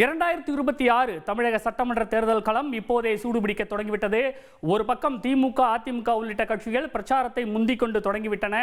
இரண்டாயிரத்தி இருபத்தி ஆறு தமிழக சட்டமன்ற தேர்தல் களம் இப்போதே சூடுபிடிக்க தொடங்கிவிட்டது. ஒரு பக்கம் திமுக அதிமுக உள்ளிட்ட கட்சிகள் பிரச்சாரத்தை முந்திக் கொண்டு தொடங்கிவிட்டன.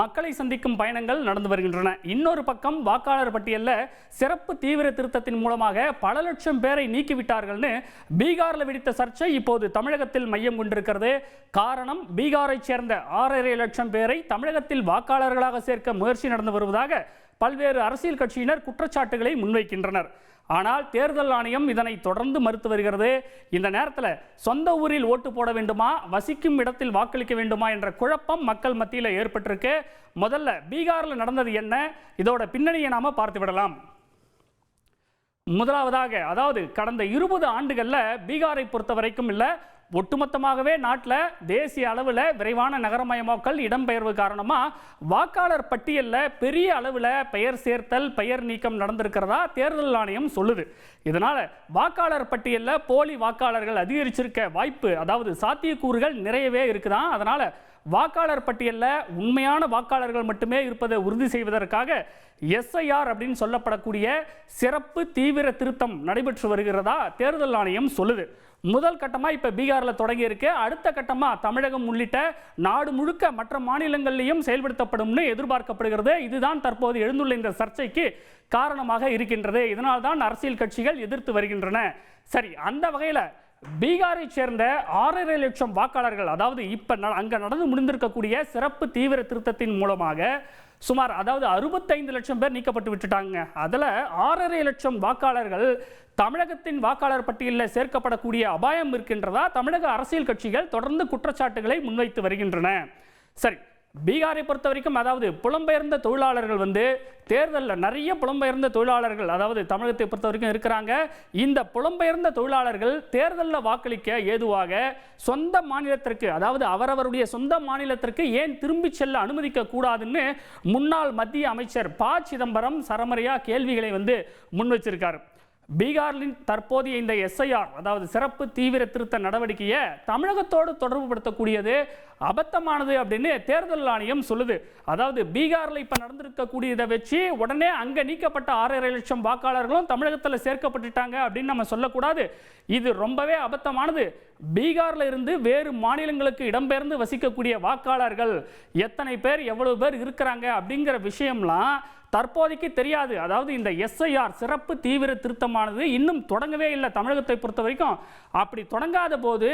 மக்களை சந்திக்கும் பயணங்கள் நடந்து வருகின்றன. இன்னொரு பக்கம் வாக்காளர் பட்டியலில் சிறப்பு தீவிர திருத்தத்தின் மூலமாக பல லட்சம் பேரை நீக்கிவிட்டார்கள்னு பீகாரில் வெடித்த சர்ச்சை இப்போது தமிழகத்தில் மையம் கொண்டிருக்கிறது. காரணம் பீகாரைச் சேர்ந்த ஆறரை லட்சம் பேரை தமிழகத்தில் வாக்காளர்களாக சேர்க்க முயற்சி நடந்து வருவதாக பல்வேறு அரசியல் கட்சியினர் குற்றச்சாட்டுகளை முன்வைக்கின்றனர். ஆனால் தேர்தல் ஆணையம் இதனை தொடர்ந்து மறுத்து வருகிறது. இந்த நேரத்தில் சொந்த ஊரில் ஓட்டு போட வேண்டுமா? வசிக்கும் இடத்தில் வாக்களிக்க வேண்டுமா? என்ற குழப்பம் மக்கள் மத்தியில் ஏற்பட்டிருக்கு. முதல்ல பீகாரில் நடந்தது என்ன? இதோட பின்னணியை நாம பார்த்து விடலாம். முதலாவதாக அதாவது கடந்த இருபது ஆண்டுகளில் பீகாரை பொறுத்த வரைக்கும் இல்லை ஒட்டுமொத்தமாகவே நாட்டில் தேசிய அளவில் விரைவான நகரமயமாக்கல் இடம்பெயர்வு காரணமாக வாக்காளர் பட்டியலில் பெரிய அளவில் பெயர் சேர்த்தல் பெயர் நீக்கம் நடந்திருக்கிறதா தேர்தல் ஆணையம் சொல்லுது. இதனால் வாக்காளர் பட்டியலில் போலி வாக்காளர்கள் அதிகரிச்சிருக்க வாய்ப்பு அதாவது சாத்தியக்கூறுகள் நிறையவே இருக்குதான். அதனால் வாக்காளர் பட்டியலில் உண்மையான வாக்காளர்கள் மட்டுமே இருப்பதை உறுதி செய்வதற்காக எஸ்ஐஆர் அப்படின்னு சொல்லப்படக்கூடிய சிறப்பு தீவிர திருத்தம் நடைபெற்று வருகிறதா தேர்தல் ஆணையம் சொல்லுது. முதல் கட்டமாக இப்போ பீகாரில் தொடங்கியிருக்கு அடுத்த கட்டமாக தமிழகம் உள்ளிட்ட நாடு முழுக்க மற்ற மாநிலங்களிலையும் செயல்படுத்தப்படும்னு எதிர்பார்க்கப்படுகிறது. இதுதான் தற்போது எழுந்துள்ள இந்த சர்ச்சைக்கு காரணமாக இருக்கின்றது. இதனால் தான் அரசியல் கட்சிகள் எதிர்த்து வருகின்றன. சரி அந்த வகையில் பீகாரை சேர்ந்த ஆறரை லட்சம் வாக்காளர்கள் அதாவது இப்போ ந- நடந்து முடிந்திருக்கக்கூடிய சிறப்பு தீவிர திருத்தத்தின் மூலமாக சுமார் அதாவது அறுபத்தைந்து லட்சம் பேர் நீக்கப்பட்டு விட்டுட்டாங்க. அதில் ஆறரை லட்சம் வாக்காளர்கள் தமிழகத்தின் வாக்காளர் பட்டியலில் சேர்க்கப்படக்கூடிய அபாயம் இருக்கின்றதா? தமிழக அரசியல் கட்சிகள் தொடர்ந்து குற்றச்சாட்டுகளை முன்வைத்து வருகின்றன. சரி பீகாரை பொறுத்த வரைக்கும் அதாவது புலம்பெயர்ந்த தொழிலாளர்கள் வந்து தேர்தலில் நிறைய புலம்பெயர்ந்த தொழிலாளர்கள் அதாவது தமிழகத்தை பொறுத்த வரைக்கும் இருக்கிறாங்க. இந்த புலம்பெயர்ந்த தொழிலாளர்கள் தேர்தலில் வாக்களிக்க ஏதுவாக சொந்த மாநிலத்திற்கு அதாவது அவரவருடைய சொந்த மாநிலத்திற்கு ஏன் திரும்பிச் செல்ல அனுமதிக்க கூடாதுன்னு முன்னாள் மத்திய அமைச்சர் ப. சிதம்பரம் சரமரியா கேள்விகளை வந்து முன் வச்சிருக்காரு. பீகாரின் தற்போதைய இந்த எஸ்ஐஆர் அதாவது சிறப்பு தீவிர திருத்த நடவடிக்கையை தமிழகத்தோடு தொடர்பு படுத்தக்கூடியது அபத்தமானது அப்படின்னு தேர்தல் ஆணையம் சொல்லுது. அதாவது பீகாரில் இப்போ நடந்திருக்கக்கூடியதை வச்சு உடனே அங்கே நீக்கப்பட்ட ஆறரை லட்சம் வாக்காளர்களும் தமிழகத்தில் சேர்க்கப்பட்டுட்டாங்க அப்படின்னு நம்ம சொல்லக்கூடாது. இது ரொம்பவே அபத்தமானது. பீகார்ல இருந்து வேறு மாநிலங்களுக்கு இடம்பெயர்ந்து வசிக்கக்கூடிய வாக்காளர்கள் எத்தனை பேர் எவ்வளவு பேர் இருக்கிறாங்க அப்படிங்கிற விஷயம்லாம் தற்போதைக்கு தெரியாது. அதாவது இந்த எஸ்ஐஆர் சிறப்பு தீவிர திருத்தமானது இன்னும் தொடங்கவே இல்லை தமிழகத்தை பொறுத்த வரைக்கும். அப்படி தொடங்காத போது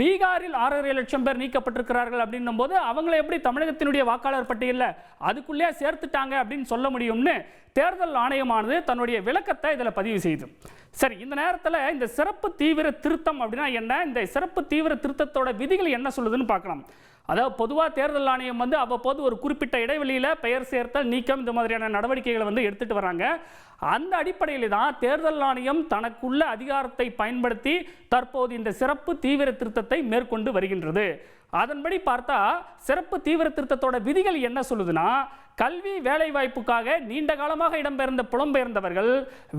பீகாரில் ஆறரை லட்சம் பேர் நீக்கப்பட்டிருக்கிறார்கள் அப்படின்னும் போது அவங்களை எப்படி தமிழகத்தினுடைய வாக்காளர் பட்டியலில் அதுக்குள்ளே சேர்த்துட்டாங்க அப்படின்னு சொல்ல முடியும்னு தேர்தல் ஆணையமானது தன்னுடைய விளக்கத்தை இதில் பதிவு செய்து. சரி இந்த நேரத்தில் இந்த சிறப்பு தீவிர திருத்தம் அப்படின்னா என்ன? இந்த சிறப்பு தீவிர திருத்தத்தோட விதிகள் என்ன சொல்லுதுன்னு பார்க்கலாம். அதாவது பொதுவாக தேர்தல் ஆணையம் வந்து அவ்வப்போது ஒரு குறிப்பிட்ட இடைவெளியில் பெயர் சேர்த்தல் நீக்கம் இந்த மாதிரியான நடவடிக்கைகளை வந்து எடுத்துகிட்டு வராங்க. அந்த அடிப்படையில் தான் தேர்தல் ஆணையம் தனக்குள்ள அதிகாரத்தை பயன்படுத்தி தற்போது இந்த சிறப்பு தீவிர திருத்தத்தை மேற்கொண்டு வருகின்றது. அதன்படி பார்த்தா சிறப்பு தீவிர திருத்தத்தோட விதிகள் என்ன சொல்லுதுன்னா கல்வி வேலைவாய்ப்புக்காக நீண்ட காலமாக இடம்பெயர்ந்த புலம்பெயர்ந்தவர்கள்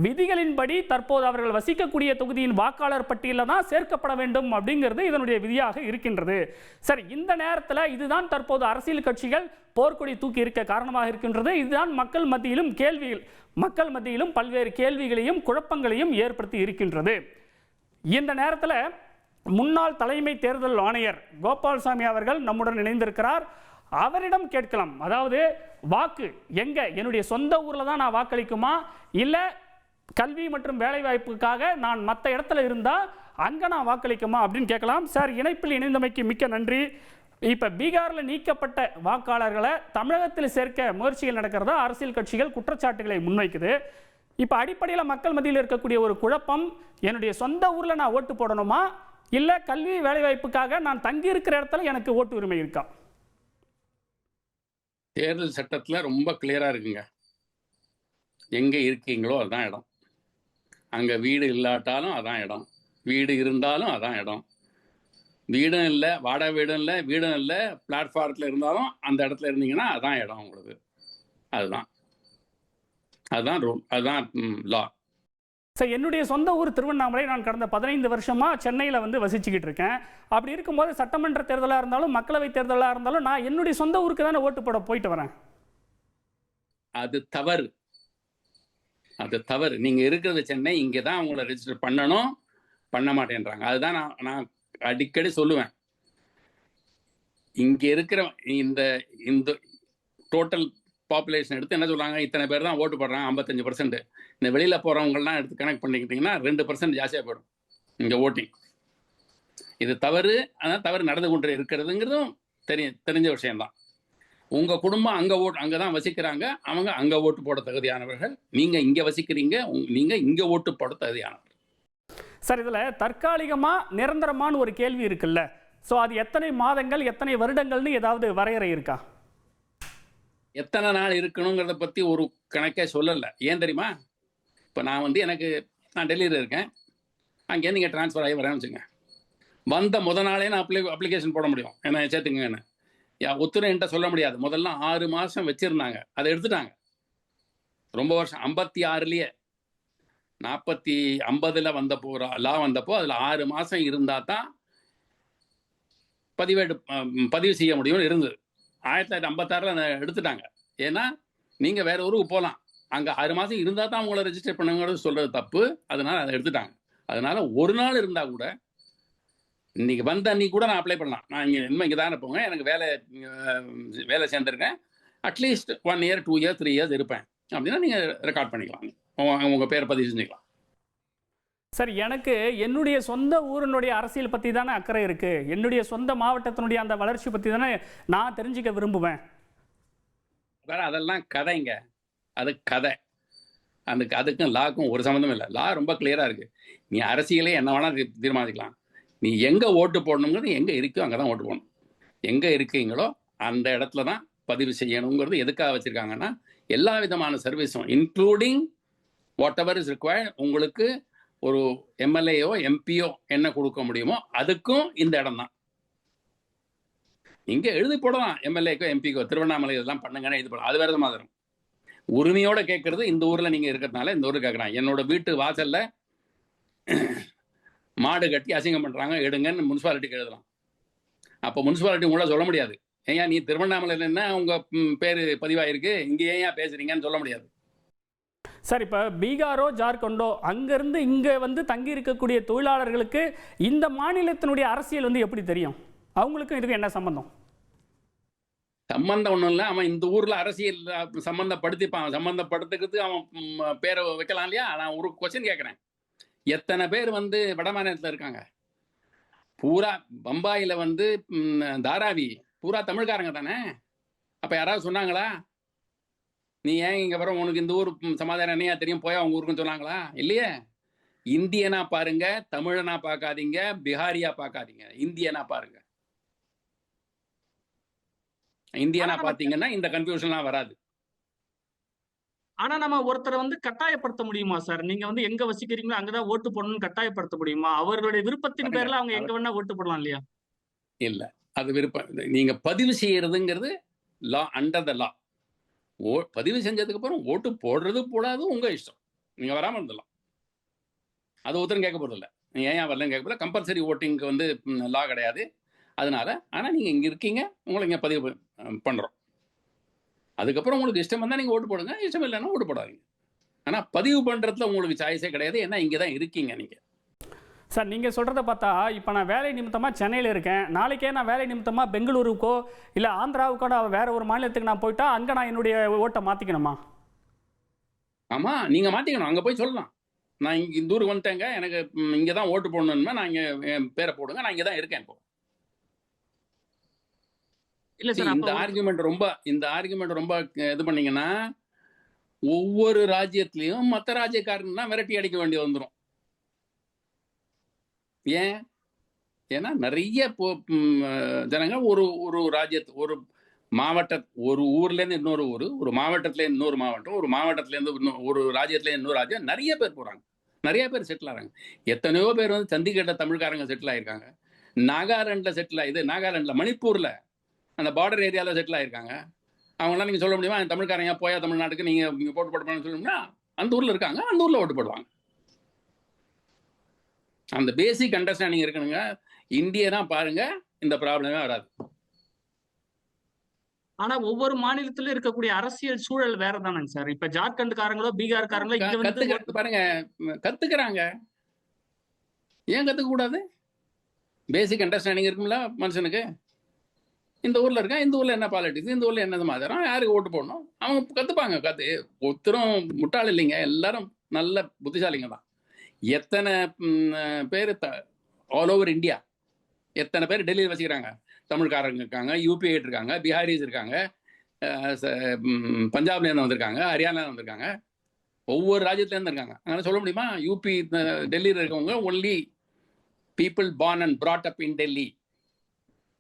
விதிகளின்படி தற்போது அவர்கள் வசிக்கக்கூடிய தொகுதியின் வாக்காளர் பட்டியலில் தான் சேர்க்கப்பட வேண்டும் அப்படிங்கிறது இதனுடைய விதியாக இருக்கின்றது. சரி இந்த நேரத்தில் இதுதான் தற்போது அரசியல் கட்சிகள் போர்க்கொடி தூக்கி இருக்க காரணமாக இருக்கின்றது. இதுதான் மக்கள் மத்தியிலும் கேள்விகள் மக்கள் மத்தியிலும் பல்வேறு கேள்விகளையும் குழப்பங்களையும் ஏற்படுத்தி இருக்கின்றது. இந்த நேரத்தில் முன்னாள் தலைமை தேர்தல் ஆணையர் கோபால்சாமி அவர்கள் நம்முடன் இணைந்திருக்கிறார். அவரிடம் கேட்கலாம். அதாவது வாக்கு எங்க? என்னுடைய சொந்த ஊரில் தான் நான் வாக்களிக்குமா? இல்லை கல்வி மற்றும் வேலைவாய்ப்புக்காக நான் மற்ற இடத்துல இருந்தால் அங்கே நான் வாக்களிக்குமா அப்படின்னு கேட்கலாம். சார் இணைப்பில் இணைந்தமைக்கு மிக்க நன்றி. இப்போ பீகாரில் நீக்கப்பட்ட வாக்காளர்களை தமிழகத்தில் சேர்க்க முயற்சிகள் நடக்கிறதா? அரசியல் கட்சிகள் குற்றச்சாட்டுகளை முன்வைக்குது. இப்போ அடிப்படையில் மக்கள் மத்தியில் இருக்கக்கூடிய ஒரு குழப்பம் என்னுடைய சொந்த ஊரில் நான் ஓட்டு போடணுமா? இல்லை கல்வி வேலைவாய்ப்புக்காக நான் தங்கி இருக்கிற இடத்துல எனக்கு ஓட்டு உரிமை இருக்கா? தேர்தல் சட்டத்தில் ரொம்ப கிளியராக இருக்குங்க. எங்கே இருக்கீங்களோ அதுதான் இடம். அங்கே வீடு இல்லாட்டாலும் அதான் இடம். வீடு இருந்தாலும் அதான் இடம். வீடும் இல்லை வாடகை வீடும் இல்லை வீடும் இல்லை பிளாட்ஃபாரத்தில் இருந்தாலும் அந்த இடத்துல இருந்தீங்கன்னா அதான் இடம் உங்களுக்கு. அதுதான். அதுதான் ரூல் அதுதான் லா சார் என்னுடைய சொந்த ஊர் திருவண்ணாமலை நான் கடந்த பதினைந்து வருஷமா சென்னையில் வந்து வசிச்சுக்கிட்டு இருக்கேன். அப்படி இருக்கும்போது சட்டமன்ற தேர்தலாக இருந்தாலும் மக்களவை தேர்தலாக இருந்தாலும் நான் என்னுடைய சொந்த ஊருக்கு தானே ஓட்டு போட போயிட்டு வரேன். அது தவறு. அது தவறு. நீங்க இருக்கிறது சென்னை இங்கே தான் உங்களை ரெஜிஸ்டர் பண்ணணும். பண்ண மாட்டேன்றாங்க. அதுதான் நான் நான் அடிக்கடி சொல்லுவேன். இங்க இருக்கிற இந்த இந்த டோட்டல் பாப்புலேஷன் எடுத்து என்ன சொல்கிறாங்க இத்தனை பேர் தான் ஓட்டு போடுறாங்க ஐம்பத்தஞ்சு பர்சன்ட் இந்த வெளியில் போகிறவங்கலாம் எடுத்து கனெக்ட் பண்ணிக்கிட்டிங்கன்னா ரெண்டு பர்சன்ட் ஜாஸ்தியாக போயிடும் இங்கே ஓட்டிங் இது தவறு அதான் தவறு நடந்து கொண்டு இருக்கிறதுங்கிறதும் தெரிய தெரிஞ்ச விஷயம்தான். உங்க குடும்பம் அங்கே ஓட்டு அங்கே தான் வசிக்கிறாங்க அவங்க அங்கே ஓட்டு போட தகுதியானவர்கள். நீங்கள் இங்கே வசிக்கிறீங்க நீங்கள் இங்கே ஓட்டு போட தகுதியானவர்கள். சார் இதில் தற்காலிகமா நிரந்தரமான ஒரு கேள்வி இருக்குல்ல. ஸோ அது எத்தனை மாதங்கள் எத்தனை வருடங்கள்னு ஏதாவது வரையறை இருக்கா? எத்தனை நாள் இருக்கணுங்கிறத பத்தி ஒரு கணக்கே சொல்லல. ஏன் தெரியுமா? இப்போ நான் வந்து எனக்கு நான் டெல்லியில் இருக்கேன். அங்கேருந்து இங்கே ட்ரான்ஸ்ஃபர் ஆகி வரேன்னு வச்சுங்க வந்த முத நாளே நான் அப்ளை அப்ளிகேஷன் போட முடியும். என்ன சேர்த்துங்கன்னு யா ஒத்துரை என்கிட்ட சொல்ல முடியாது. முதல்ல ஆறு மாதம் வச்சுருந்தாங்க. அதை எடுத்துட்டாங்க. ரொம்ப வருஷம் ஐம்பத்தி ஆறுலேயே. நாற்பத்தி ஐம்பதில் வந்தப்போ லா வந்தப்போ அதில் ஆறு மாதம் இருந்தால் தான் பதிவேடு பதிவு செய்ய முடியும்னு இருந்தது. ஆயிரத்தி தொள்ளாயிரத்தி ஐம்பத்தாறில் எடுத்துட்டாங்க. ஏன்னா நீங்கள் வேற ஊருக்கு போகலாம் அங்கே ஆறு மாதம் இருந்தால் தான் உங்களை ரெஜிஸ்டர் பண்ணுங்கிறது சொல்கிறது தப்பு. அதனால் அதை எடுத்துட்டாங்க. அதனால ஒரு நாள் இருந்தால் கூட இன்னைக்கு வந்த அன்னைக்கு கூட நான் அப்ளை பண்ணலாம். நான் இங்கே இனிமேல் இங்கே தானே போங்க எனக்கு வேலை வேலை சேர்ந்துருக்கேன். At least one year two year three years இருப்பேன். அப்படின்னா நீங்கள் ரெக்கார்ட் பண்ணிக்கலாம். உங்கள் உங்கள் பேரை பதிவு செஞ்சுக்கலாம். சார் எனக்கு என்னுடைய சொந்த ஊரினுடைய அரசியல் பற்றி தானே அக்கறை இருக்கு. என்னுடைய சொந்த மாவட்டத்தினுடைய அந்த வளர்ச்சி பற்றி தானே நான் தெரிஞ்சுக்க விரும்புவேன். வேற அதெல்லாம் கதைங்க. அது கதை. அந்த அதுக்கும் லாக்கும் ஒரு சம்மந்தம் இல்லை. லா ரொம்ப கிளியராக இருக்கு. நீ அரசியலே என்ன வேணால் தீர்மானிக்கலாம். நீ எங்கே ஓட்டு போடணுங்கிறது எங்கே இருக்கோ அங்கே தான் ஓட்டு போடணும். எங்கே இருக்கீங்களோ அந்த இடத்துல தான் பதிவு செய்யணுங்கிறது எதுக்காக வச்சுருக்காங்கன்னா எல்லா விதமான சர்வீஸும் including whatever is required உங்களுக்கு ஒரு எம்எல்ஏயோ எம்பியோ என்ன கொடுக்க முடியுமோ அதுக்கும் இந்த இடம் தான் இங்க எழுதி போடலாம் எம்எல்ஏக்கோ எம்பிக்கோ திருவண்ணாமலை இதெல்லாம் பண்ணுங்கன்னு இது போடலாம். அது வேற மாதிரி உரிமையோட கேட்கறது இந்த ஊர்ல நீங்க இருக்கிறதுனால இந்த ஊருக்கு கேட்கறாங்க. என்னோட வீட்டு வாசல்ல மாடு கட்டி அசிங்கம் பண்றாங்க எடுங்கன்னு முனிசிபாலிட்டிக்கு எழுதலாம். அப்போ முனிசிபாலிட்டி உங்களால சொல்ல முடியாது. ஏன் நீ திருவண்ணாமலையில என்ன உங்க பேரு பதிவாயிருக்கு? இங்க ஏன் பேசுறீங்கன்னு சொல்ல முடியாது. சார் இப்போ பீகாரோ ஜார்க்கண்டோ அங்கேருந்து இங்கே வந்து தங்கி இருக்கக்கூடிய தொழிலாளர்களுக்கு இந்த மாநிலத்தினுடைய அரசியல் வந்து எப்படி தெரியும்? அவங்களுக்கும் இதுக்கு என்ன சம்பந்தம்? சம்பந்தம் ஒன்றும் இல்லை. அவன் இந்த ஊரில் அரசியல் சம்மந்தப்படுத்திப்பான் சம்பந்தப்படுத்திப்பான். அவன் பேரை வைக்கலாம் இல்லையா? நான் ஒரு கொஸ்டின் கேட்குறேன் எத்தனை பேர் வந்து வட மாநிலத்தில் இருக்காங்க? பூரா பம்பாயில வந்து தாராவி. பூரா தமிழ்காரங்க தானே? அப்போ யாராவது சொன்னாங்களா? நீ ஏன் இங்க வர? உனக்கு இந்த ஊர் சமாதானம் என்னையா தெரியும்? போயா உங்க ஊருக்குன்னு சொன்னாங்களா? இல்லையே. இந்தியனா பாருங்க தமிழனா பார்க்காதீங்க பிஹாரியா பார்க்காதீங்க. இந்தியனா பாருங்க. இந்தியனா பாத்தீங்கன்னா இந்த கன்ஃபியூஷன்லாம் வராது. ஆனா நம்ம ஒருத்தரை வந்து கட்டாயப்படுத்த முடியுமா சார் நீங்க வந்து எங்க வசிக்கிறீங்களோ அங்கதான் ஓட்டு போடணும்னு கட்டாயப்படுத்த முடியுமா? அவர்களுடைய விருப்பத்தின். பேர்ல அவங்க எங்க வேணா ஓட்டு போடலாம் இல்லையா? இல்ல. அது விருப்பம். நீங்க பதிவு செய்யறதுங்கிறது லா அண்டர் த லா ஓ பதிவு செஞ்சதுக்கு அப்புறம் ஓட்டு போடுறது போடாது உங்க இஷ்டம். நீங்க வராம இருந்தலாம் அது ஒருத்தரும் கேட்க போறது இல்ல. நீங்க ஏன் வரலன்னு கேட்க போல கம்பல்சரி ஓட்டிங்க்கு வந்து லா கிடையாது. அதனால ஆனா நீங்க இங்க இருக்கீங்க உங்களை இங்க பதிவு பண்றோம். அதுக்கப்புறம் உங்களுக்கு இஷ்டம் வந்தா நீங்க ஓட்டு போடுங்க. இஷ்டம் இல்லைன்னா ஓட்டு போடாதீங்க. ஆனா பதிவு பண்றதுல உங்களுக்கு சாய்ஸே கிடையாது. ஏன்னா இங்க தான் இருக்கீங்க நீங்க. சார் நீங்கள் சொல்கிறத பார்த்தா இப்போ நான் வேலை நிமித்தமாக சென்னையில் இருக்கேன். நாளைக்கே நான் வேலை நிமித்தமாக பெங்களூருக்கோ இல்லை ஆந்திராவுக்கோ நான் வேற ஒரு மாநிலத்துக்கு நான் போயிட்டா அங்கே நான் என்னுடைய ஓட்டை மாற்றிக்கணுமா ஆமா நீங்க மாத்திக்கணும். அங்க போய் சொல்லலாம். நான் இங்க இந்த ஊருக்கு வந்துட்டேங்க. எனக்கு இங்க தான் ஓட்டு போடணும்னா நான் இங்க என் பேரை போடுங்க. நான் இங்க தான் இருக்கேன் இப்போ. இல்ல சார் இந்த ஆர்குமெண்ட் ரொம்ப இந்த ஆர்குமெண்ட் ரொம்ப இது பண்ணீங்கன்னா ஒவ்வொரு ராஜ்யத்திலையும் மற்ற ராஜ்யக்காரங்க தான் விரட்டி அடிக்க வேண்டி வந்துடும் ஏன்? ஏன்னா நிறைய பொ- ஜனங்கள் ஒரு ஒரு ராஜ்யத்து ஒரு மாவட்ட ஒரு ஊர்ல இருந்து இன்னொரு ஊர் ஒரு மாவட்டத்துல இன்னொரு மாவட்டம் ஒரு மாவட்டத்துல இருந்து ஒரு ராஜ்யத்துல இன்னொரு ராஜ்யம் நிறைய பேர் போறாங்க. நிறைய பேர் செட்டில் ஆகிறாங்க எத்தனையோ பேர் வந்து சண்டிகர்ல தமிழ்காரங்க செட்டில் ஆயிருக்காங்க. நாகாலாண்டில் செட்டில் ஆகுது நாகாலாண்டில் மணிப்பூர்ல அந்த பார்டர் ஏரியாவில் செட்டில் ஆயிருக்காங்க. அவங்களாம் நீங்கள் சொல்ல முடியுமா தமிழ்காரங்க போயா தமிழ்நாட்டுக்கு? நீங்கள் நீங்கள் போட்டு போட்டு சொல்லணும்னா அந்த ஊரில் இருக்காங்க அந்த ஊரில் ஓட்டு போடுவாங்க. அந்த பேசிக் அண்டர்ஸ்டாண்டிங் இருக்கணுங்க இந்தியனா பாருங்க இந்த ப்ராப்ளமே வராது. ஆனா ஒவ்வொரு மாநிலத்திலும் இருக்கக்கூடிய அரசியல் சூழல் வேற தானங்க சார். இப்ப ஜார்க்கண்ட்காரங்களோ பீகார்காரங்களோ இங்க வந்து பாருங்க கத்துக்கிறாங்க. ஏன் கத்துக்க கூடாது பேசிக் அண்டர்ஸ்டாண்டிங் இருக்கும்ல மனுஷனுக்கு. இந்த ஊர்ல இருக்கான் இந்த ஊர்ல என்ன பாலிட்டிக்ஸ் இந்த ஊர்ல என்ன மாதிரம் யாருக்கு ஓட்டு போடணும்? அவங்க கத்துப்பாங்க கத்து. ஒருத்தரும் முட்டாள் இல்லைங்க எல்லாரும் நல்ல புத்திசாலிங்க தான். எத்தனை பேர் ஆல் ஓவர் இந்தியா எத்தனை பேர் டெல்லியில் வச்சுக்கிறாங்க தமிழ்காரங்க இருக்காங்க யூபிஐட் இருக்காங்க பீகாரிஸ் இருக்காங்க ச- பஞ்சாப்லேருந்து வந்திருக்காங்க ஹரியானால வந்திருக்காங்க. ஒவ்வொரு ராஜ்யத்துலேருந்து இருக்காங்க. அதனால் சொல்ல முடியுமா? யூபி டெல்லியில் இருக்கவங்க only people born and brought up in Delhi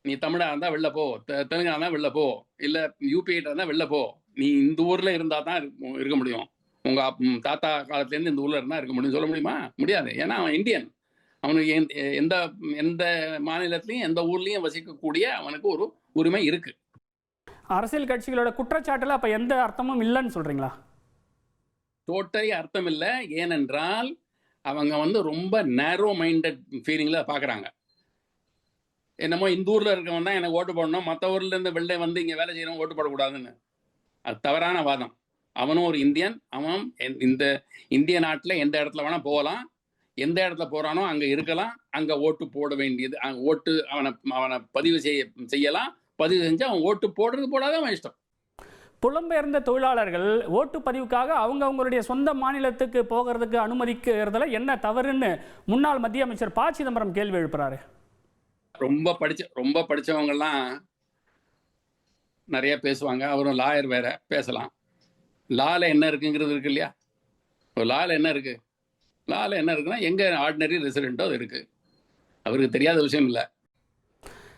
நீ தமிழா இருந்தால் வெளில போ தெ- வெளில போ இல்லை யூபிஐட்டாக இருந்தால் வெளில போ. நீ இந்த ஊரில் இருந்தால் தான் இருக்க முடியும். உங்க தாத்தா காலத்துல இருந்து இந்த ஊர்ல இருந்தா இருக்க முடியும். சொல்ல முடியுமா? முடியாது. ஏன்னா அவன் இந்தியன். அவனுக்கு எந்த- எந்த எந்த மாநிலத்திலையும் எந்த ஊர்லயும் வசிக்கக்கூடிய அவனுக்கு ஒரு உரிமை இருக்கு. அரசியல் கட்சிகளோட குற்றச்சாட்டுல அப்ப எந்த அர்த்தமும் இல்லைன்னு சொல்றீங்களா? டோட்டலி அர்த்தம் இல்லை ஏனென்றால் அவங்க வந்து ரொம்ப நேரோ மைண்டட் ஃபீலிங்கில் பார்க்குறாங்க என்னமோ இந்த ஊரில் இருக்கவன் தான் எனக்கு ஓட்டு போடணும். மற்ற ஊர்லேருந்து வெளில வந்து இங்கே வேலை செய்யணும் ஓட்டு போடக்கூடாதுன்னு. அது தவறான வாதம். அவனும் ஒரு இந்தியன் அவன் இந்த இந்திய நாட்டில் எந்த இடத்துல வேணால் போகலாம். எந்த இடத்துல போகிறானோ அங்கே இருக்கலாம். அங்கே ஓட்டு போட வேண்டியது ஓட்டு அவனை அவனை பதிவு செய்ய செய்யலாம். பதிவு செஞ்சு அவன் ஓட்டு போடுறது போடாத அவன் இஷ்டம். புலம்பெயர்ந்த தொழிலாளர்கள் ஓட்டுப்பதிவுக்காக அவங்க அவங்களுடைய சொந்த மாநிலத்துக்கு போகிறதுக்கு அனுமதிக்கிறதுல என்ன தவறுன்னு முன்னாள் மத்திய அமைச்சர் ப. சிதம்பரம் கேள்வி எழுப்புறாரு. ரொம்ப படிச்ச ரொம்ப படிச்சவங்கெல்லாம் நிறைய பேசுவாங்க. அவரும் லாயர் வேற பேசலாம். லால என்ன இருக்குங்கிறது இருக்கு இல்லையா? ஒரு லால என்ன இருக்கு? லால என்ன இருக்குன்னா எங்க ஆர்டினரி ரெசிடென்ட்டோ அது இருக்கு. அவருக்கு தெரியாத விஷயம் இல்லை.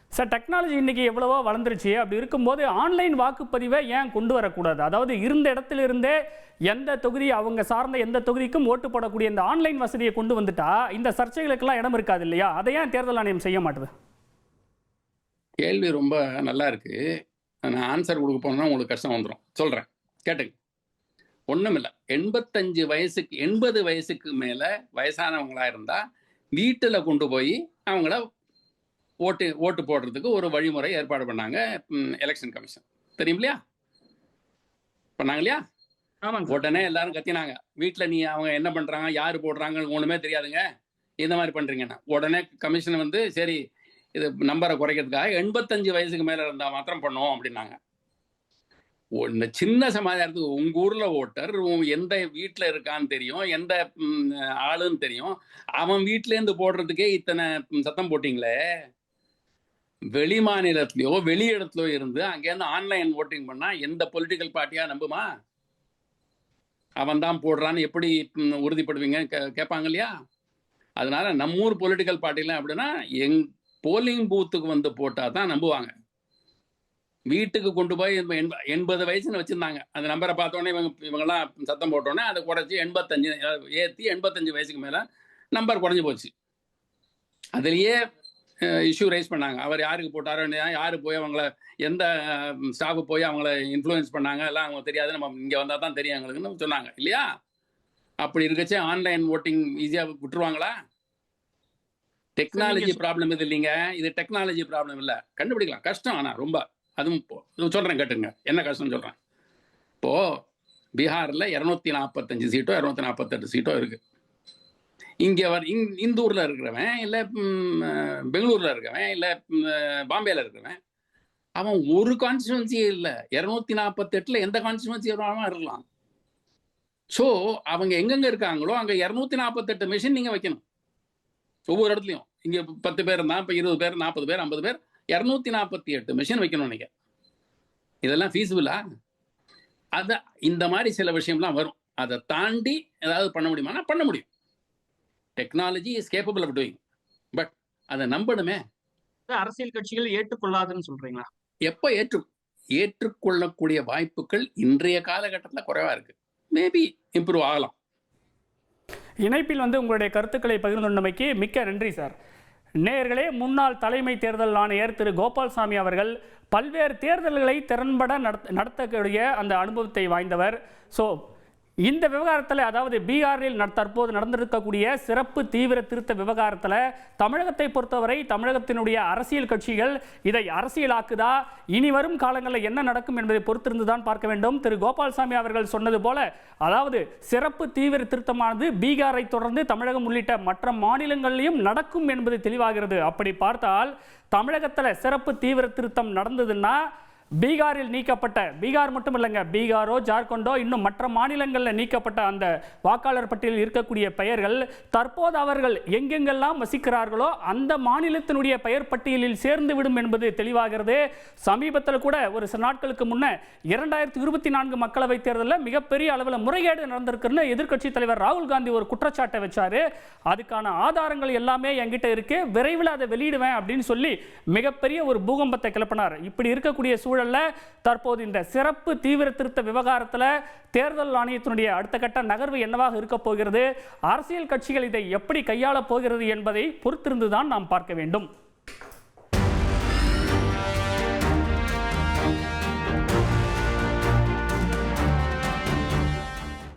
சார் டெக்னாலஜி இன்னைக்கு எவ்வளவோ வளர்ந்துருச்சு. அப்படி இருக்கும்போது ஆன்லைன் வாக்குப்பதிவை ஏன் கொண்டு வரக்கூடாது? அதாவது இருந்த இடத்துல இருந்தே எந்த தொகுதி அவங்க சார்ந்த எந்த தொகுதிக்கும் ஓட்டு போடக்கூடிய இந்த ஆன்லைன் வசதியை கொண்டு வந்துட்டா இந்த சர்ச்சைகளுக்கெல்லாம் இடம் இருக்காது இல்லையா? அதை ஏன் தேர்தல் ஆணையம் செய்ய மாட்டுது? கேள்வி ரொம்ப நல்லா இருக்கு. நான் ஆன்சர் கொடுக்க போனோம்னா உங்களுக்கு கஷ்டம் வந்துடும் சொல்றேன். கேட்டுங்க. ஒண்ணும் இல்லை எண்பத்தஞ்சு வயசுக்கு எண்பது வயசுக்கு மேல வயசானவங்களா இருந்தா வீட்டுல கொண்டு போய் அவங்கள ஓட்டு ஓட்டு போடுறதுக்கு ஒரு வழிமுறை ஏற்பாடு பண்ணாங்க எலெக்ஷன் கமிஷன் தெரியும் இல்லையா பண்ணாங்க இல்லையா ஆமாங்க உடனே எல்லாரும் கத்தினாங்க. வீட்டில் நீ அவங்க என்ன பண்றாங்க யார் போடுறாங்க ஒண்ணுமே தெரியாதுங்க. இந்த மாதிரி பண்றீங்கன்னா. உடனே கமிஷன் வந்து சரி இது நம்பரை குறைக்கிறதுக்காக எண்பத்தஞ்சு வயசுக்கு மேல இருந்தா மாத்திரம் பண்ணுவோம் அப்படின்னாங்க. சின்ன சமாதானத்துக்கு உங்க ஊர்ல ஓட்டர் எந்த வீட்டில் இருக்கான்னு தெரியும் எந்த ஆளுன்னு தெரியும் அவன் வீட்டிலேருந்து போடுறதுக்கே இத்தனை சத்தம் போட்டிங்களே? வெளி மாநிலத்திலயோ வெளி இடத்துலயோ இருந்து அங்கேருந்து ஆன்லைன் ஓட்டிங் பண்ணா எந்த பொலிட்டிக்கல் பார்ட்டியா நம்புமா? அவன் தான் போடுறான்னு எப்படி உறுதிப்படுவீங்க? கேட்பாங்க இல்லையா? அதனால நம்ம ஊர் பொலிட்டிக்கல் பார்ட்டிலாம் எப்படின்னா எங் போலிங் பூத்துக்கு வந்து போட்டால் தான் நம்புவாங்க. வீட்டுக்கு கொண்டு போய் எண்ப- எண்ப- எண்பது வயசுன்னு வச்சிருந்தாங்க. அந்த நம்பரை பார்த்தோன்னே இவங்க இவங்கெல்லாம் சத்தம் போட்டோன்னே அதை குறைச்சி எண்பத்தஞ்சு ஏற்றி எண்பத்தஞ்சு வயசுக்கு மேலே நம்பர் குறைஞ்சி போச்சு. அதுலேயே இஷ்யூ ரைஸ் பண்ணாங்க. அவர் யாருக்கு போட்டாரோ யாரு போய் அவங்கள எந்த ஸ்டாஃப் போய் அவங்கள இன்ஃப்ளூயன்ஸ் பண்ணாங்க எல்லாம் அவங்க தெரியாது. நம்ம இங்கே வந்தால் தான் தெரியும் எங்களுக்குன்னு சொன்னாங்க. இல்லையா? அப்படி இருக்கச்சே ஆன்லைன் ஓட்டிங் ஈஸியாக விட்டுருவாங்களா? டெக்னாலஜி ப்ராப்ளம் இது இல்லைங்க. இது டெக்னாலஜி ப்ராப்ளம் இல்லை. கண்டுபிடிக்கலாம். கஷ்டம் ஆனால் ரொம்ப. அதுவும் சொல்கிறேன் கேட்டுங்க. என்ன கஷ்டம்னு சொல்கிறேன் இப்போது பீகாரில் இரநூத்தி நாற்பத்தஞ்சு சீட்டோ இரநூத்தி நாற்பத்தெட்டு சீட்டோ இருக்குது இங்கே வர் இங் இந்தூரில் இருக்கிறவன் இல்லை பெங்களூரில் இருக்கிறவன் இல்லை பாம்பேயில் இருக்கிறவன் அவன் ஒரு கான்ஸ்டுவன்சியே இல்லை. இரநூத்தி நாற்பத்தெட்டில் எந்த கான்ஸ்டுவன்சி வேணாலும் இருக்கலாம். ஸோ அவங்க எங்கெங்கே இருக்காங்களோ அங்கே இரநூத்தி நாற்பத்தெட்டு மிஷின் நீங்கள் வைக்கணும். ஒவ்வொரு இடத்துலையும். இங்கே பத்து பேர் இருந்தால் இப்போ இருபது பேர் நாற்பது பேர் ஐம்பது பேர் இரநூத்தி நாற்பத்தி எட்டு மிஷின் வைக்கணும் நீங்கள் இதெல்லாம் ஃபீஸிபிளா அதை இந்த மாதிரி சில விஷயம்லாம் வரும். அதை தாண்டி ஏதாவது பண்ண முடியுமானா பண்ண முடியும். Technology is capable of doing but அதை நம்பணுமே. அரசியல் கட்சிகள் ஏற்றுக்கொள்ளாதுன்னு சொல்றீங்களா? எப்போ ஏற்று ஏற்றுக்கொள்ளக்கூடிய வாய்ப்புகள் இன்றைய காலகட்டத்தில் குறைவா இருக்கு. மேபி இம்ப்ரூவ் ஆகலாம். இணைப்பில் வந்து உங்களுடைய கருத்துக்களை பகிர்ந்து கொண்டமைக்கு மிக்க நன்றி சார். நேயர்களே முன்னாள் தலைமை தேர்தல் ஆணையர் திரு. கோபால்சாமி அவர்கள் பல்வேறு தேர்தல்களை திறன்பட நடத்த நடத்தக்கூடிய அந்த அனுபவத்தை வாய்ந்தவர். ஸோ இந்த விவகாரத்தில் அதாவது பீகாரில் நட- தற்போது நடந்திருக்கக்கூடிய சிறப்பு தீவிர திருத்த விவகாரத்தில் தமிழகத்தை பொறுத்தவரை தமிழகத்தினுடைய அரசியல் கட்சிகள் இதை அரசியலாக்குதா? இனி வரும் காலங்களில் என்ன நடக்கும் என்பதை பொறுத்திருந்து தான் பார்க்க வேண்டும். திரு. கோபால்சாமி அவர்கள் சொன்னது போல அதாவது சிறப்பு தீவிர திருத்தமானது பீகாரை தொடர்ந்து தமிழகம் உள்ளிட்ட மற்ற மாநிலங்களிலும் நடக்கும் என்பது தெளிவாகிறது. அப்படி பார்த்தால் தமிழகத்தில் சிறப்பு தீவிர திருத்தம் நடந்ததுன்னா பீகாரில் நீக்கப்பட்ட பீகார் மட்டும் இல்லைங்க பீகாரோ ஜார்க்கண்டோ இன்னும் மற்ற மாநிலங்களில் நீக்கப்பட்ட அந்த வாக்காளர் பட்டியலில் இருக்கக்கூடிய பெயர்கள் தற்போது அவர்கள் எங்கெங்கெல்லாம் வசிக்கிறார்களோ அந்த மாநிலத்தினுடைய பெயர் பட்டியலில் சேர்ந்து விடும் என்பது தெளிவாகிறது. சமீபத்தில் கூட ஒரு சில நாட்களுக்கு முன்ன இரண்டாயிரத்தி இருபத்தி நான்கு மக்களவைத் தேர்தலில் மிகப்பெரிய அளவில் முறைகேடு நடந்திருக்குன்னு எதிர்க்கட்சி தலைவர் ராகுல் காந்தி ஒரு குற்றச்சாட்டை வச்சாரு. அதுக்கான ஆதாரங்கள் எல்லாமே என்கிட்ட இருக்கு. விரைவில் அதை வெளியிடுவேன் அப்படின்னு சொல்லி மிகப்பெரிய ஒரு பூகம்பத்தை கிளப்பினார். இப்படி இருக்கக்கூடிய சூழல் சூழலில் தற்போது இந்த சிறப்பு தீவிர திருத்த விவகாரத்தில் தேர்தல் ஆணையத்தினுடைய அடுத்த கட்ட நகர்வு என்னவாக இருக்க போகிறது? அரசியல் கட்சிகள் இதை எப்படி கையாளப் போகிறது என்பதை பொறுத்திருந்துதான் நாம் பார்க்க வேண்டும்.